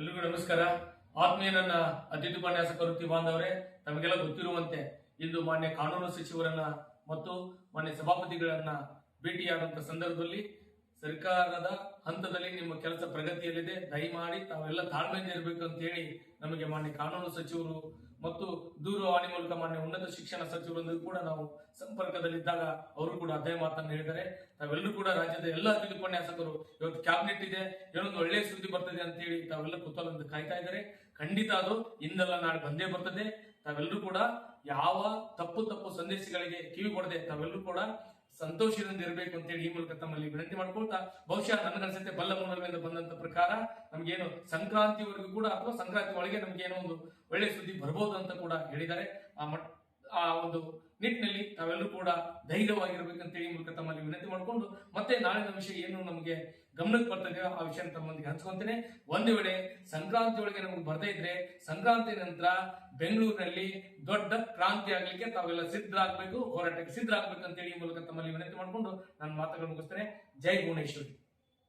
ಎಲ್ರಿಗೂ ನಮಸ್ಕಾರ. ಆತ್ಮೀಯ ನನ್ನ ಅತಿಥಿ ಉಪನ್ಯಾಸಕ ವೃತ್ತಿ ಬಾಂಧವರೇ, ತಮಗೆಲ್ಲ ಗೊತ್ತಿರುವಂತೆ ಇಂದು ಮಾನ್ಯ ಕಾನೂನು ಸಚಿವರನ್ನ ಮತ್ತು ಮಾನ್ಯ ಸಭಾಪತಿಗಳನ್ನ ಭೇಟಿಯಾದಂತ ಸಂದರ್ಭದಲ್ಲಿ ಸರ್ಕಾರದ ಹಂತದಲ್ಲಿ ನಿಮ್ಮ ಕೆಲಸ ಪ್ರಗತಿಯಲ್ಲಿದೆ. ದಯಮಾಡಿ ತಾವೆಲ್ಲ ತಾಳ್ಮೆಯಿಂದ ಇರಬೇಕು ಅಂತ ಹೇಳಿ ನಮಗೆ ಮಾನ್ಯ ಕಾನೂನು ಸಚಿವರು ಮತ್ತು ದೂರವಾಣಿ ಮೂಲಕ ಮಾನ್ಯ ಉನ್ನತ ಶಿಕ್ಷಣ ಸಚಿವರೊಂದಿಗೂ ಕೂಡ ನಾವು ಸಂಪರ್ಕದಲ್ಲಿದ್ದಾಗ ಅವರು ಕೂಡ ಅದೇ ಮಾತನ್ನು ಹೇಳಿದ್ದಾರೆ. ತಾವೆಲ್ಲರೂ ಕೂಡ ರಾಜ್ಯದ ಎಲ್ಲ ಉಪನ್ಯಾಸಕರು, ಇವತ್ತು ಕ್ಯಾಬಿನೆಟ್ ಇದೆ, ಏನೊಂದು ಒಳ್ಳೆಯ ಸುದ್ದಿ ಬರ್ತದೆ ಅಂತ ಹೇಳಿ ತಾವೆಲ್ಲ ಕುತೂಹಲದಿಂದ ಕಾಯ್ತಾ ಇದ್ದಾರೆ. ಖಂಡಿತ ಅದು, ಇಂದಲ್ಲ ನಾಳೆ ಬಂದೇ ಬರ್ತದೆ. ತಾವೆಲ್ಲರೂ ಕೂಡ ಯಾವ ತಪ್ಪು ತಪ್ಪು ಸಂದೇಶಗಳಿಗೆ ಕಿವಿ ಕೊಡದೆ ತಾವೆಲ್ಲರೂ ಕೂಡ ಸಂತೋಷದಿಂದ ಇರಬೇಕು ಅಂತ ಹೇಳಿ ಈ ಮೂಲಕ ತಮ್ಮಲ್ಲಿ ವಿನಂತಿ ಮಾಡ್ಕೊಳ್ತಾ, ಬಹುಶಃ ನನಗನ್ಸುತ್ತೆ ಬಲ್ಲ ಮೂಲಗಳಿಂದ ಬಂದಂತ ಪ್ರಕಾರ ನಮ್ಗೇನು ಸಂಕ್ರಾಂತಿವರೆಗೂ ಕೂಡ ಅಥವಾ ಸಂಕ್ರಾಂತಿ ಒಳಗೆ ನಮ್ಗೆ ಏನೋ ಒಂದು ಒಳ್ಳೆ ಸುದ್ದಿ ಬರ್ಬೋದು ಅಂತ ಕೂಡ ಹೇಳಿದ್ದಾರೆ. ಆ ಮಟ್ ಆ ಒಂದು ನಿಟ್ಟಿನಲ್ಲಿ ತಾವೆಲ್ಲರೂ ಕೂಡ ಧೈರ್ಯವಾಗಿರ್ಬೇಕಂತ ಹೇಳಿ ಮೂಲಕ ತಮ್ಮಲ್ಲಿ ವಿನಂತಿ ಮಾಡಿಕೊಂಡು ಮತ್ತೆ ನಾಳಿನ ವಿಷಯ ಏನು ನಮಗೆ ಗಮನಕ್ಕೆ ಬರ್ತದೆ ಆ ವಿಷಯ ತಮ್ಮೊಂದಿಗೆ ಹಂಚ್ಕೊಂತೇನೆ ಒಂದು ವೇಳೆ ಸಂಕ್ರಾಂತಿ ಒಳಗೆ ನಮಗೆ ಬರ್ತಾ ಇದ್ರೆ ಸಂಕ್ರಾಂತಿ ನಂತರ ಬೆಂಗಳೂರಿನಲ್ಲಿ ದೊಡ್ಡ ಕ್ರಾಂತಿ ಆಗ್ಲಿಕ್ಕೆ ತಾವೆಲ್ಲ ಸಿದ್ಧರಾಗಬೇಕು, ಹೋರಾಟಕ್ಕೆ ಸಿದ್ಧ ಹೇಳಿ ಮೂಲಕ ತಮ್ಮಲ್ಲಿ ವಿನಂತಿ ಮಾಡಿಕೊಂಡು ನಾನು ಮಾತುಗಳನ್ನು ಮುಗಿಸ್ತೇನೆ. ಜೈ ಭುವನೇಶ್ವರಿ.